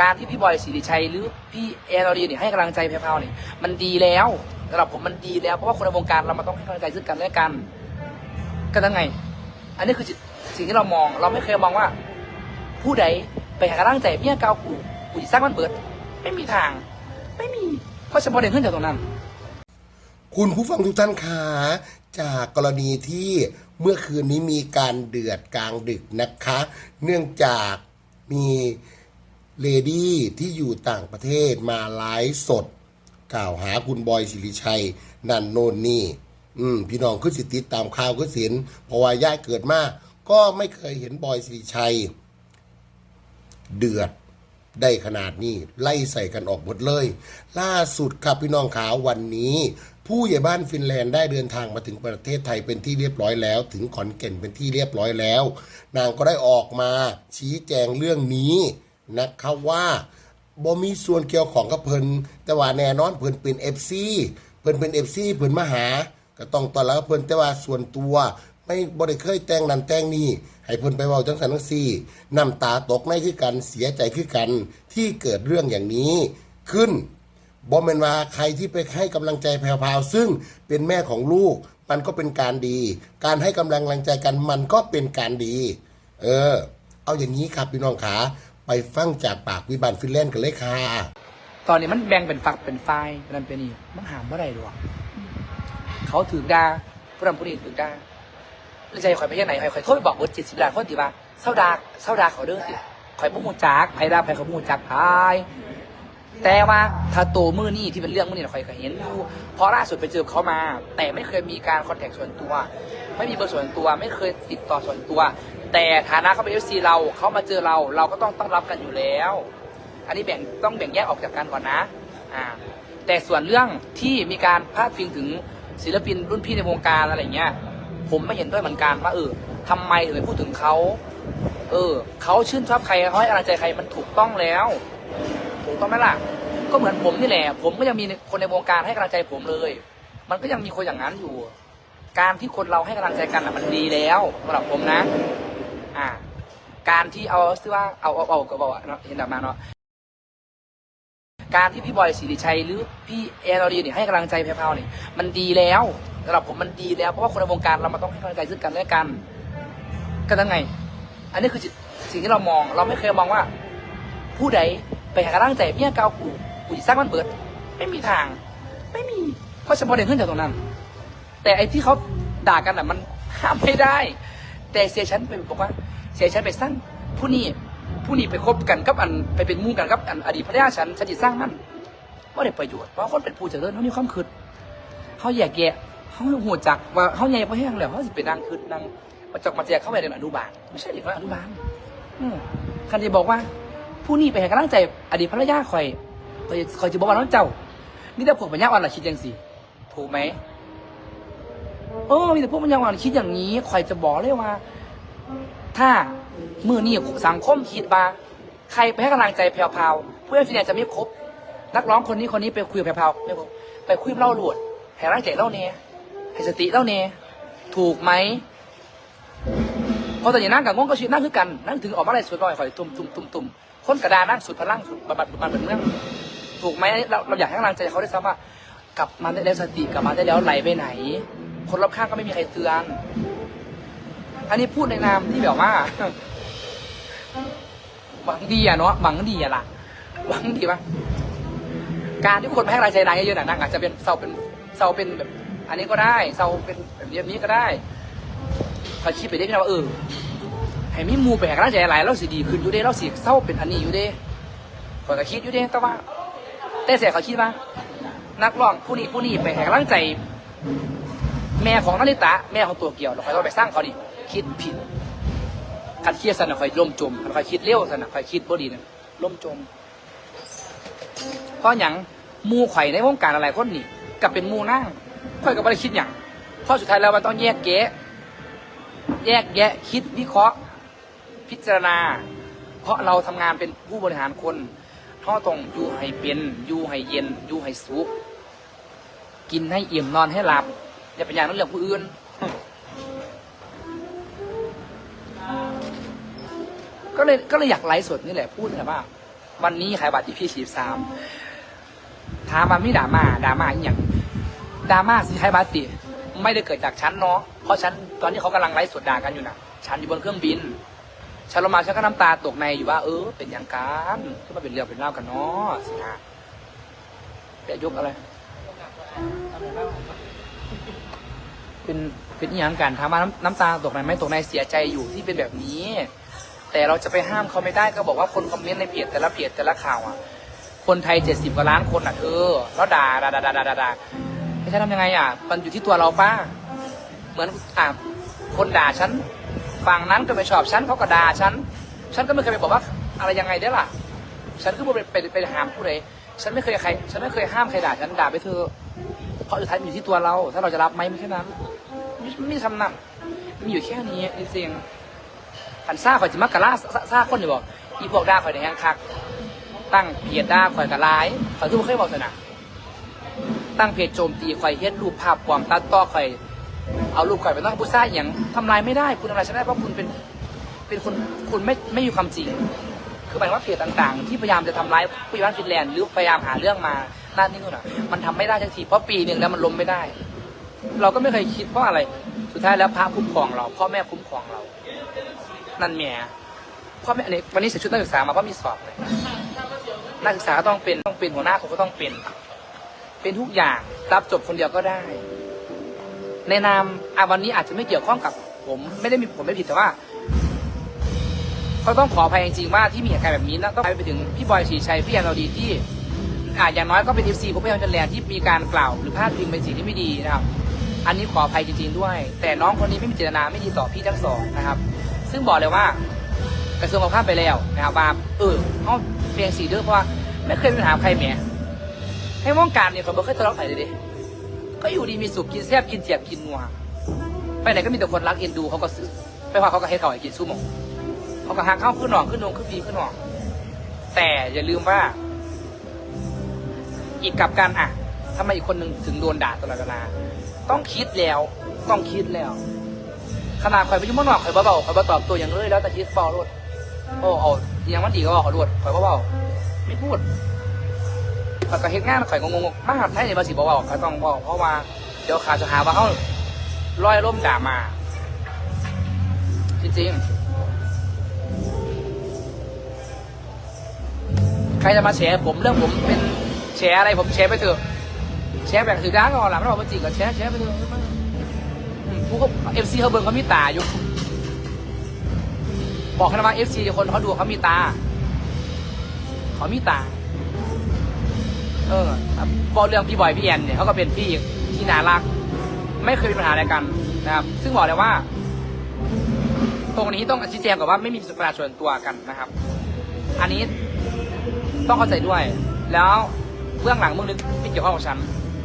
การที่พี่บอยสิริชัยหรือพี่แอนอรีเนี่ยให้กำลังใจแพรวเนี่ยมันดีแล้วสำหรับผมมันดีแล้ว เพราะว่าคนในวงการเรามันต้องให้กำลังใจซึ่งกันและกัน ก็ตั้งไง อันนี้คือสิ่งที่เรามอง เราไม่เคยมองว่า ผู้ใดไปหากำลังใจเมียเก่ากูกูจะสร้างมันเบิด ไม่มีทาง ไม่มี เพราะเฉพาะเด็กขึ้นจากตรงนั้น คุณผู้ฟังทุกท่านคะจากกรณีที่เมื่อคืนนี้มีการเดือดกลางดึกนะคะ เนื่องจากมี เลดี้ที่อยู่ต่างประเทศมาไลฟ์สด กล่าวหาคุณบอยสิริชัย นันโนนนี่ อืม พี่น้องขึ้นสิติดตามข่าวขึ้นสินเพราะว่าย่าเกิดมาก็ไม่เคยเห็นบอยสิริชัย เดือดได้ขนาดนี้ ไล่ใส่กันออกหมดเลย ล่าสุดครับพี่น้องขาววันนี้ ผู้ใหญ่บ้านฟินแลนด์ได้เดินทางมาถึงประเทศไทยเป็นที่เรียบร้อยแล้ว ถึงขอนแก่นเป็นที่เรียบร้อยแล้ว นางก็ได้ออกมาชี้แจงเรื่องนี้ นะครับว่าบ่มีส่วนเกี่ยวของกับเพิ่นแต่ว่าแน่นอนเพิ่นเป็นเอฟซีเพิ่นเป็นเอฟซีเพิ่นมาหา ก็ต้องตอนแล้วเพิ่นแต่ว่าส่วนตัวไม่บ่ได้เคยแต่งนั่นแต่งนี่ให้เพิ่นไปเว้าจังสันจังซี่น้ำตาตกในคือกันเสียใจคือกันที่เกิดเรื่องอย่างนี้ขึ้นบ่แม่นว่าใครที่ไปให้กำลังใจแพรวๆซึ่งเป็นแม่ของลูก มันก็เป็นการดี การให้กำลังใจกันมันก็เป็นการดี เออ เอาอย่างนี้ครับพี่น้องขา ไปฟังจากปากวิบันฟินแลนด์กันเลยค่ะ ตอนนี้มันแบ่งเป็นฝักเป็นฝ่ายเป็นนั่นเป็นนี่มันหามเมื่อไรหรอกเขาถือดาผู้นำผู้นี้ถือดาแล้วใจข่อยไปที่ไหนข่อยข่อยโทษไปบอกว่าเจ็ดสิบล้านคนตีว่าเศร้าดาเศร้าดาเขาเด้อสิข่อยพวกมูจักไผ่ดาไผ่เขามูจักพาย แต่ว่าถ้าโตมือนี่ที่เป็นเรื่องมือนี่ข่อยก็เห็นอยู่เพราะล่าสุดไปเจอเขามา แต่ไม่เคยมีการคอนแทคส่วนตัว ไม่มีเบอร์ส่วนตัว ไม่เคยติดต่อส่วนตัว แต่ฐานะเขาเป็นเอฟซีเราเขามาเจอเราเราก็ต้องต้อนรับกันอยู่แล้ว อันนี้แบ่งต้องแบ่งแยกออกจากกันก่อนนะอ่าแต่ส่วนเรื่องที่มีการพาดพิงถึงศิลปินรุ่นพี่ในวงการอะไรเงี้ย ผมไม่เห็นด้วยเหมือนกันว่าเออทำไมถึงไปพูดถึงเขาเออเขาชื่นชอบใครเขาให้กำลังใจใครมันถูกต้องแล้ว ถูกต้องไหมล่ะก็เหมือนผมนี่แหละ ผมก็ยังมีคนในวงการให้กำลังใจผมเลย มันก็ยังมีคนอย่างนั้นอยู่ การที่คนเราให้กำลังใจกันน่ะมันดีแล้วสำหรับผมนะ อ่า การที่เอาซื้อว่าเอาเอาเอาก็บอกเห็นแบบมาเนาะการที่พี่บอยสิริชัยหรือพี่แอนอรีเนี่ยให้กำลังใจแพรวๆเนี่ยมันดีแล้วสำหรับผมมันดีแล้วเพราะว่าคนในวงการเรามันต้องให้กำลังใจซึ่งกันและกันก็ตั้งไง อันนี้คือสิ่งที่เรามอง เราไม่เคยมองว่า ผู้ใด ไปหากำลังใจเมียเก่ากูกูจะสร้างมันเบิด ไม่มีทาง ไม่มี เพราะเฉพาะเด็กขึ้นจากตรงนั้น แต่ไอ้ที่เขาด่ากันอะมันห้ามไม่ได้ แต่เสียฉันไปบอกว่า เสียฉันไปสร้างผู้นี้ผู้นี้ไปคบกันกับอันไปเป็นมู่กันกับอันอดีตภรรยาฉันฉันจะสร้างมันว่าได้ประโยชน์เพราะคนเป็นผู้เจริญเขามีความคิดเขาแยกแยะเขาหัวจักว่าเขาใหญ่พอแห้งแล้วเขาสิเป็นนางคืดนางมาจอกมาแจกเข้าไปในอนุบาลไม่ใช่เด็กน้อยอนุบาลอืมคันจะบอกว่า ผู้นี้ไปให้กำลังใจอดีตภรรยาคอยคอยคอยจะบอกว่าน้องเจ้านี่แต่พวกปัญญาอ่อนละคิดยังสิถูกไหมเออมีแต่พวกมันยังหวานคิดอย่างนี้คอยจะบอกเลยว่า ถ้ามือนี่สังคมคิดว่าใครไปให้กำลังใจแพรวๆเพื่อนฟินแลนด์จะไม่ครบนักร้องคนนี้คนนี้ไปคุยกับแพรวๆไม่ครบไปคุยเล่าหลวดให้กำลังใจเล่าเน่ให้สติเล่าเน่ถูกไหม พราะตอนนี้นั่งกับงงก็ชีวิตนั่งคือกันนั่งถึงออกมาอะไรสุดลอยคอยตุ่มตุ่มตุ่มตุ่มคนกระดานั่งสุดพลังสุดบัดบัดบัดเหมือนเรื่องถูกไหมเราเราอยากให้กำลังใจเขาได้ซ้ำว่ากลับมาได้แล้วสติกลับมาได้แล้วไหลไปไหน คนรอบข้างก็ไม่มีใครเตือน อันนี้พูดในนามที่แบบว่าหวังดีอะเนาะหวังดีอะล่ะหวังดีปะการที่คนให้กำลังใจนางเยอะๆน่ะนางอาจจะเป็นเซาเป็นเซาเป็นแบบ อันนี้ก็ได้เซาเป็นแบบนี้ก็ได้ คอยคิดไปได้พี่นะว่าเออให้มีมูไปให้กำลังใจหลายเราสิดีขึ้นอยู่เด้เราสิเศร้าเป็นอันนี้อยู่เด้คอยก็คิดอยู่เด้แต่ว่า แต่เสียเขาคิดว่า นักร้องผู้นี้ผู้นี้ไปให้กำลังใจ แม่ของนาริตะแม่ของตัวเกี่ยวเราคอยต้องไปสร้างเขาดิคิดผิดคันเครียดสนะคอยล่มจมคันคอยคิดเร็วสนะคอยคิดบ่ดีนะล่มจม เพราะอย่างมูไข่ในวงการอะไรคนนี่กับเป็นมูนั่งค่อยก็ไม่ได้คิดอย่างเพราะสุดท้ายแล้วมันต้องแยกแยะ แยกแยะคิดวิเคราะห์ พิจารณา เพราะเราทำงานเป็นผู้บริหารคนเราต้องอยู่ให้เป็นอยู่ให้เย็นอยู่ให้สุขกินให้อิ่มนอนให้หลับอย่าเป็นอย่างนั้นเรื่องผู้อื่นก็เลยก็เลยอยากไลฟ์สดนี่แหละพูดนะว่า วันนี้ขายบัตรที่พี่ฉีดสามถามมาไม่ด่ามาด่ามาอย่างด่ามาสิขายบัตรติไม่ได้เกิดจากฉันเนาะ เพราะฉันตอนนี้เขากำลังไลฟ์สดด่ากันอยู่นะฉันอยู่บนเครื่องบิน ฉันลงมาฉันก็น้ำตาตกในอยู่ว่า เออ เป็นอย่างกันขึ้นมาเป็นเรื่องเป็นเล่ากันเนาะสินะเดี๋ยกอะไร เป็นเป็นอย่างกันถามว่าน้ำน้ำตาตกในไหมตกในเสียใจอยู่ที่เป็นแบบนี้ แต่เราจะไปห้ามเขาไม่ได้ก็บอกว่าคนคอมเมนต์ในเพจแต่ละเพจแต่ละข่าวอะ คนไทยเจ็ดสิบกว่าล้านคนอะเธอแล้วด่าด่าด่าด่าด่าด่าด่าไม่ใช่ทำยังไงอะ มันอยู่ที่ตัวเราป้า เหมือนอะคนด่าฉันฝั่งนั้นก็ไม่ชอบฉันเขาก็ด่าฉัน ฉันก็ไม่เคยไปบอกว่าอะไรยังไงได้ล่ะ ฉันก็ไม่ไปไปไปห้ามผู้ใดฉันไม่เคยใคร ฉันไม่เคยห้ามใครด่าฉันด่าไปเธอเพราะสุดท้ายมันอยู่ที่ตัวเรา ถ้าเราจะรับไหมไม่แค่นั้นไม่ม่ทำนั่นมีอยู่แค่นี้จริงๆขันซ่าข่อยจิมักกะล่าซ่าซาคนอยู่บอกอีพวกด่าข่อยในแหงคัก ตั้งเพจด่าข่อยกะร้ายข่อยทุกคนเคยบอกสนะตั้งเพจโจมตีข่อยเฮ็ดรูปภาพปลอมตัดต่อข่อย เอารูปข่อยไปต้องผู้ซ่าอย่างทำลายไม่ได้ คุณทำลายฉันได้เพราะคุณเป็นเป็นคนคุณไม่ไม่มีความจริง คือหมายว่าเพจต่างๆ ที่พยายามจะทำร้ายผู้ใหญ่บ้านฟินแลนด์หรือพยายามหาเรื่องมาด้านนี้นู่นอะมันทำไม่ได้ทักทีเพราะปีหนึ่งแล้วมันล้มไม่ได้ เราก็ไม่เคยคิดเพราะอะไร สุดท้ายแล้วพระคุ้มครองเราพ่อแม่คุ้มครองเรา นั่นแหม่พ่อแม่อันนี้วันนี้ใส่ชุดนักศึกษามาเพราะมีสอบเลยนักศึกษาต้องเป็นต้องเป็นหัวหน้าผมก็ต้องเป็น เป็นทุกอย่างรับจบคนเดียวก็ได้ ในนามอะวันนี้อาจจะไม่เกี่ยวข้องกับผมไม่ได้มีผมไม่ผิดแต่ว่าก็ต้องขออภัยจริงๆว่าที่มีเหตุการณ์แบบนี้นะต้องไปถึงพี่บอยศรีชัยพี่แอนเราดีที่อาอย่างน้อยก็เป็น FC พวกพี่แอนแลนที่มีการกล่าว หรือพาดพิงเป็นสิ่งที่ไม่ดีนะครับอันนี้ขออภัยจริงๆด้วย แต่น้องคนนี้ไม่มีเจตนาไม่ดีต่อพี่ทั้งสองนะครับ ซึ่งบอกเลยว่ากระทรวงการคลังไปแล้วนะครับว่าเออเขาเพียงสีเด้อเพราะว่าไม่เคยมีปัญหาใครแหมให้วงการเนี่ยเขาไม่เคยทะเลาะใครเลยดิ ก็อยู่ดีมีสุขกินแซ่บกินเจียบกินนัวไปไหนก็มีแต่คนรักเอ็นดูเขาก็ซื้อไปว่าเขาก็ให้เขาให้กินสู้หมงเขาก็หักเข้าวขึ้นหนองขึ้นนงขึ้นปีขึ้นหนอง แต่อย่าลืมว่า อีกกับกันอะทำไมอีกคนหนึ่งถึงโดนด่าตลอดเวลาต้องคิดแล้ว ต้องคิดแล้ว ขนาดข่อยไปยุ่งมั่นหนอกข่อยเบาๆข่อยเบาตอบตัวอย่างเลยแล้วแต่คิดเบารถโอ้เอาอย่างมันดีก็บอกข่อยรวดข่อยเบาๆไม่พูด แล้วก็เฮ็ดงานข่อยงงๆมากให้ในภาษีเบาๆข่อยต้องบอกเพราะว่าเดี๋ยวขาจะหาว่าเขาลอยล่มด่ามาจริงๆใครจะมาแฉผมเรื่องผมเป็นแฉอะไรผมแฉไปเถอะแฉแบบถือด้านก่อนหลังไม่บอกว่าจริงก็แฉแฉไปเถอะผู้เขาเอฟซีเขาเบิ่งเขามีตาอยู่บอกให้นะว่าเอฟซีคนเขาดูเขามีตา เขามีตา เออบอกเรื่องพี่บอยพี่แอนเนี่ยเขาก็เป็นพี่ที่น่ารัก ไม่เคยมีปัญหาอะไรกันนะครับ ซึ่งบอกเลยว่า ตรงนี้ต้องชี้แจงก่อนว่าไม่มีปัญหาส่วนตัวกันนะครับ อันนี้ต้องเข้าใจด้วย แล้วเบื้องหลังเบื้องลึกไม่เกี่ยวข้องกับฉัน